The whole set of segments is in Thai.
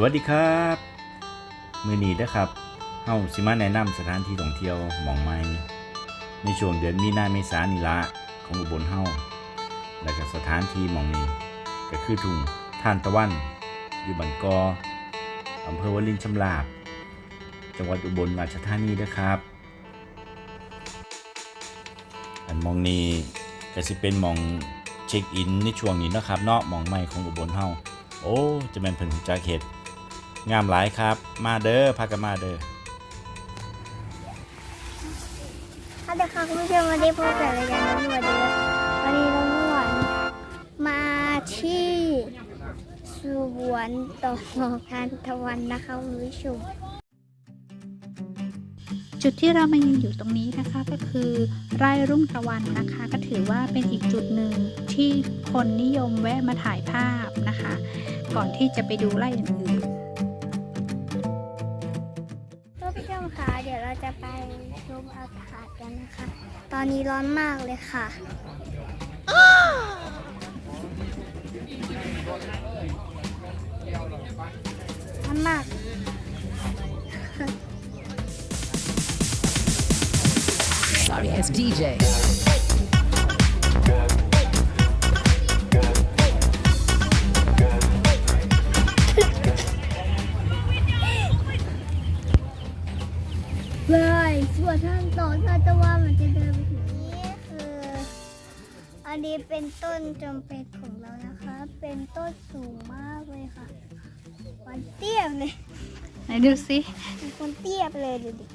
สวัสดีครับมือนี้นะครับเฮาสิมาแนะนำสถานที่ท่องเที่ยวหมองใหม่ในช่วงเดือนมีนาเมษานี่ละของอุบลเฮาและก็สถานที่หมองนี้ก็คือทุ่งท่านตะวัน อยู่บันกออำเภอวลินชำราบ จังหวัดอุบลราชธานีนะครับ อันมองนี้ก็สิเป็นมองเช็คอินในช่วงนี้นะครับเนาะมองใหม่ของอุบลเฮาโอ้จะเป็นเพิ่นหูจักเห็ด งามหลายครับ มาเด้อพากันมาเด้อค่ะเด็กค่ะคุณผู้ชมวันนี้พบกับรายการน้องนวดเดือวันนี้น้องนวดมาที่สวนตกทานตะวันนะคะคุณผู้ชมจุดที่เรามายืนอยู่ตรงนี้นะคะก็คือไร่รุ่งตะวันนะคะ ก็ถือว่าเป็นอีกจุดหนึ่งที่คนนิยมแวะมาถ่ายภาพนะคะ ก่อนที่จะไปดูไร่อื่น ชมคะเดี๋ยวเราจะไปชมอากาศกันนะคะ ตอนนี้ร้อนมากเลยค่ะ ร้อนมาก Sorry, it's DJ. วนทางต่อถ้าจะว่ามันจะเดินไปถึงนี้คือ อันนี้เป็นต้นจำเป็นของเรานะคะ เป็นต้นสูงมากเลยค่ะมันเตี้ยเลยๆไหนดูสิเป็นคนเตี้ยไปเลยดูดิ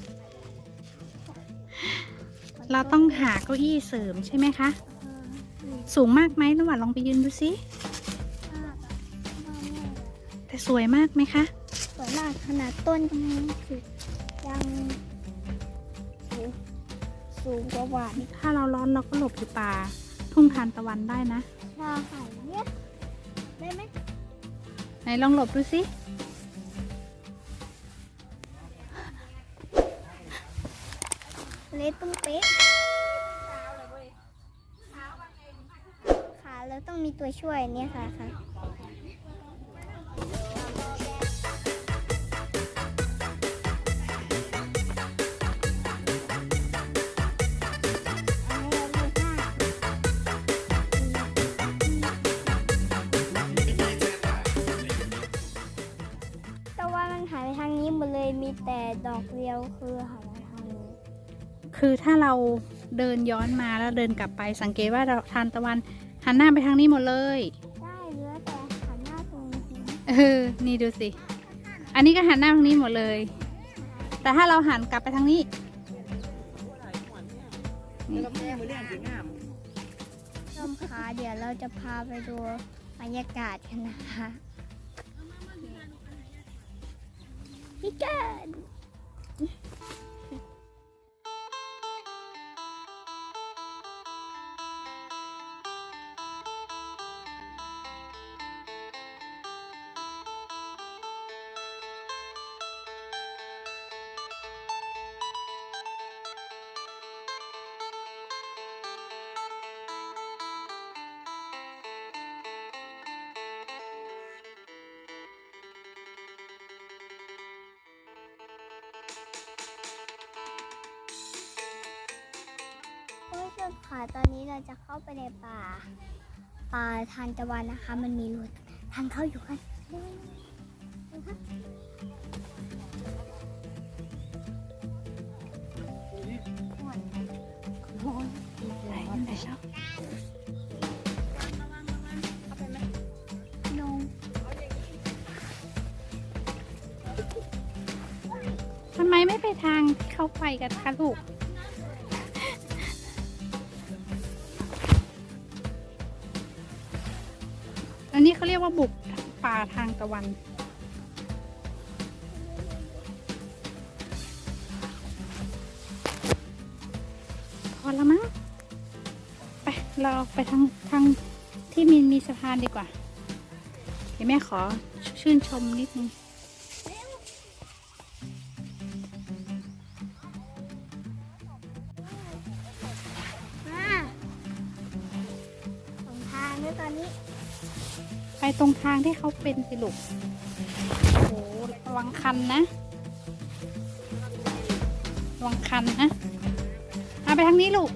เราต้องหาเก้าอี้เสริมใช่ไหมคะเออนี่สูงมากไหมระหว่างลองไปยืนดูสิภาพอะภาพเนี่ยแต่สวยมากไหมคะ สวยมากขนาดต้นยังคือยังสูง สูงกว่าหวานอีกถ้าเราร้อนเราก็หลบอยู่ป่า ทุ่งทานตะวันได้นะชาไข่เนี่ยได้ไหมไหนลองหลบดูสิเละตุ้งเป๊ะขาแล้วต้องมีตัวช่วยเนี่ยค่ะค่ะ มันหายไปทางนี้หมดเลยมีแต่ดอกเดียวคือหายไปทางนี้คือถ้าเราเดินย้อนมาแล้วเดินกลับไปสังเกตว่าเราทานตะวันหันหน้าไปทางนี้หมดเลยได้เหลือแต่หันหน้าตรงนี้เออนี่ดูสิอันนี้ก็หันหน้าทางนี้หมดเลย แต่ถ้าเราหันกลับไปทางนี้ชมคะเดี๋ยวเราจะพาไปดูบรรยากาศกันนะคะ พี่กั ชมค่ะตอนนี้เราจะเข้าไปในป่า ป่าทานตะวันนะคะ มันมีรูทางเข้าอยู่กันดูค่ะทำไมไม่ไปทางที่เขาไปกันคะลูก อันนี้เขาเรียกว่าบุกป่าทางตะวัน พอแล้วมั้ง ไป เราไปทางทางที่มีมีสะพานดีกว่า เดี๋ยวแม่ขอชื่นชมนิดนึงมาสองทางด้วยตอนนี้ ไปตรงทางที่เขาเป็นสิลูกโอ้โหระวังคันนะระวังคันนะเอาไปทางนี้ลูก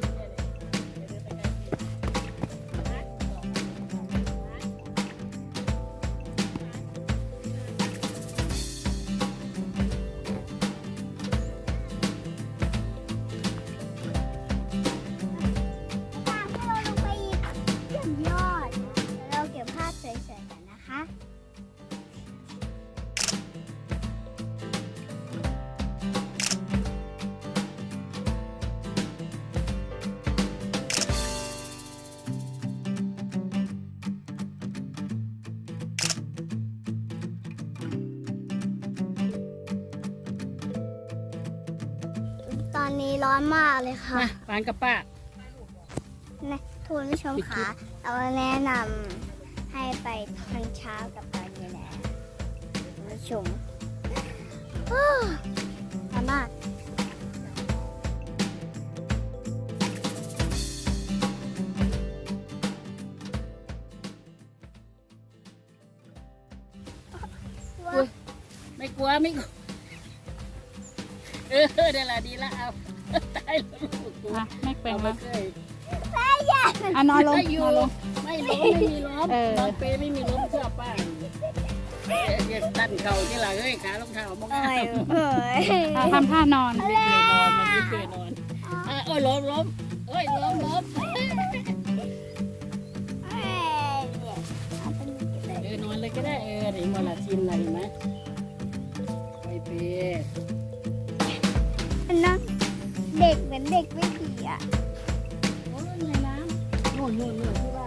อนนี้ร้อนมากเลยค่ะมาปานกับป้านะทุกผู้ชมคะเราแนะนำให้ไปตอนเช้ากับตอนเย็นนะคุณผู้ชมอ้าวสามารถว่าไม่กลัวไม่กลัว เออเดี๋ยวละดีละเอาตายแล้วลูกกูอะแม่เปลงเอามามาเคยอะนอนลงได้อยู่นอนลง ไม่ล้มไม่มีล้มเออ นอนเปรย์ไม่มีล้มเชื่อป้าเอ๊ะอย่าตันเข่าที่หลังเอ้ยขารองเท้ามองเอ้ยไม่เอ้ยอะทำท่านอนเคยนอนมันไม่เคยนอนอะเออล้มล้มเอ้ยล้มล้มเอ้ยเนี่ยเอาเป็นเก็บเลยเออนอนเลยก็ได้เออนี่มันละชิมอะไรเห็นไหมไปเปรย์ เด็กเหมือนเด็กไม่ดีอะโอ้ยในน้ำโน่นโน่นโน่นที่บ้าน